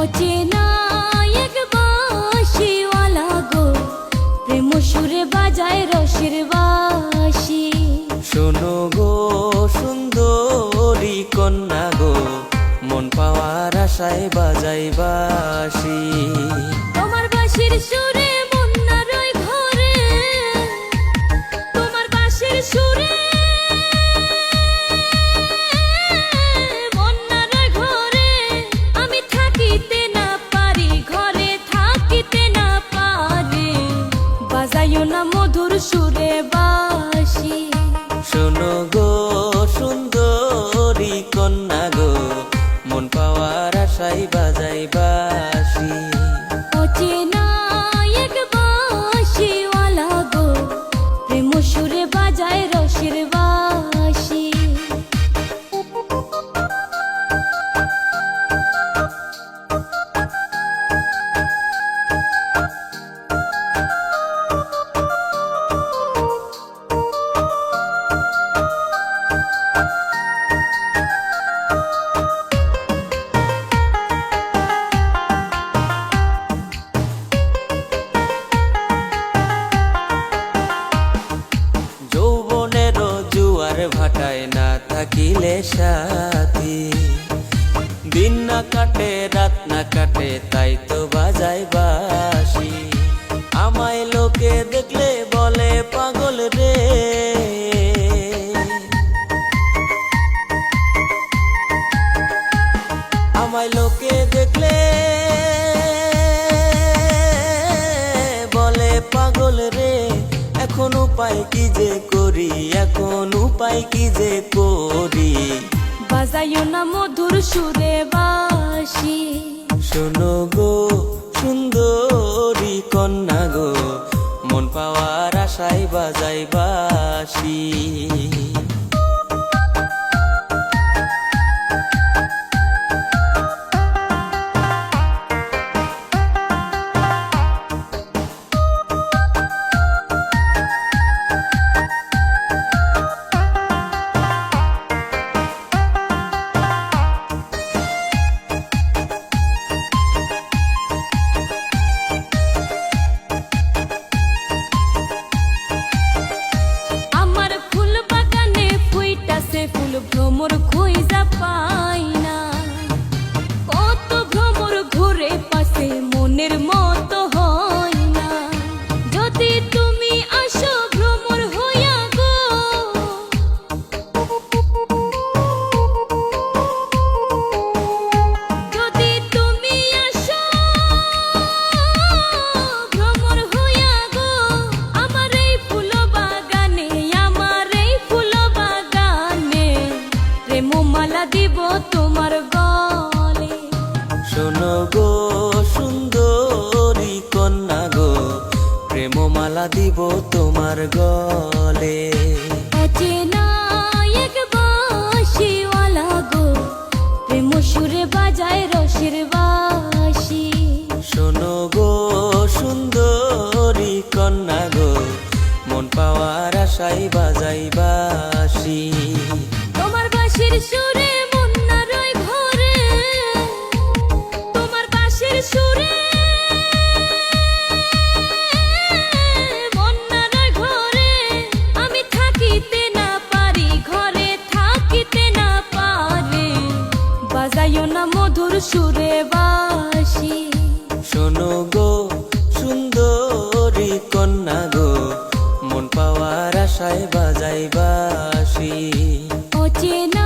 অচেনা এক বাঁশিওয়ালা গো প্রেম সুরে বাজায় রসের বাঁশি। শোনো গো সুন্দরী কন্যা গো মন পাওয়ার আশায় বাজাই বাসি তোমার বাসির সুরে সুন্দরী থাকিলে সাথী। দিন না কাটে, রাত না কাটে, তাই তো বাজাই বাসি আমায় লোকে দেখলে বলে, পাগল উপায় কি যে করি? এখন উপায় কি যে করি? বাজাইও না মধুর সুরে বাসি শোনো গো সুন্দরী কন্যা গো মন পাওয়ার আশায় বাজাই বাসি। দিব তোমার গলে। শোনো গো সুন্দরী কন্যা গো প্রেমমালা দিব তোমার গলে। সুরে বাজায় রসের বাঁশি। শোনো গো সুন্দরী কন্যা গো মন পাওয়ার আশাই বাজাই বাসি সুরে বাসি শোনো গো সুন্দরী কন্যা গো মন পাওয়ার আশায় বাজাই বাসি। অচেনা